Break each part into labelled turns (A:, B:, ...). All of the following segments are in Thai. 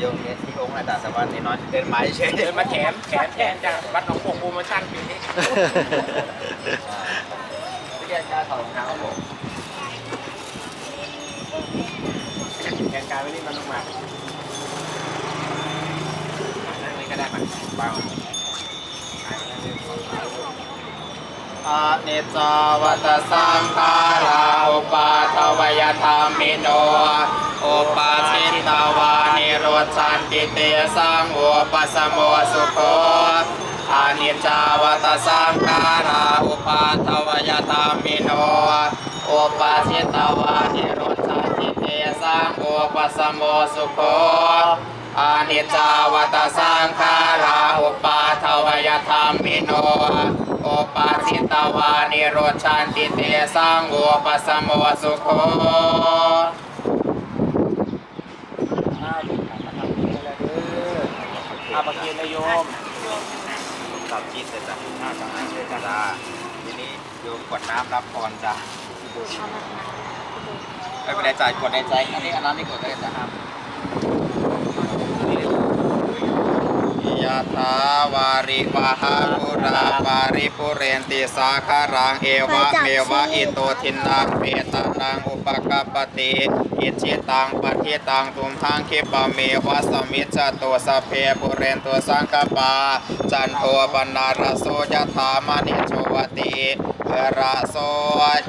A: โยมเนี่ยที่องค์อาจารย์สวรรค์นี่น้อยเดินไม้เฉย
B: เดินมาแถมแถมแทนจากวัดหนองโป่งโปรโมชั่นปีนี้
A: ที่แกการถอดรองเท้าผม
B: แทนการไม่ได้มันลงมานั่งนี่ก็ได้มาเบา
A: อาเนจาวัตสังขาราอุปาทวยธรรมิโน อุปาชิ ชันติเตสังอุปสมโมสุโคอานิจจาวัตสังขาราอุปาทวยธรรมิโนอุปาชิตาวานิโรชันติเตสังอุปสมโมสุโคอานิจจาวัตสังขาราอุปาทวยธรรมิโนอุปาสิตวานิโรชันติเตสังอุปสมโมสุโค
B: อาปะเกียนนายโยม
A: สับจิตเลยจ้ะห้าสามเลยจ้าทีนี้โยมกดน้ำรับพรจ้ะไม่เป็นไรจ่ายกดในใจอันนี้อันนั้นนี่กดได้จ้ะครับ ยะถาวาริวหาปุราปาริปุเรนติสาคารังเอวะเมวะอิโตทินังเปตานังอุปกปปติอิจิตังปฏิตังตุมหังคิปะเมวะสมิจตุสเพปุเรนตุสังกปาจันโทปนารโสยถามณิโชวติระโส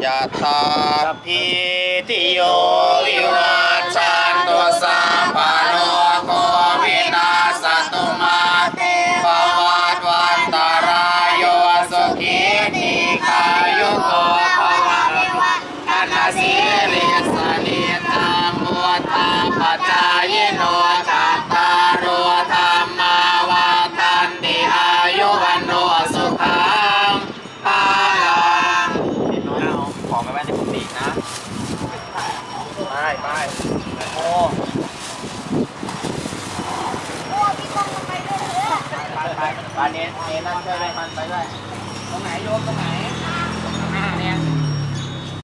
A: ยถาพิติโยวิวัช
B: ไปไป
A: โอ้
B: ไปไป
A: ปาเนนเนนนั่นช่วยด้วยมันไปด้วย
B: ตรงไหนโยมตรงไหนข้างหน้าเนี่ย